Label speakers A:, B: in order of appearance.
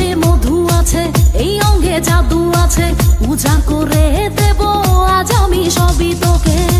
A: রক্তে মধু আছে এই অঙ্গে জাদু আছে। উজা করে দেব আজ আমি সবই তোকে।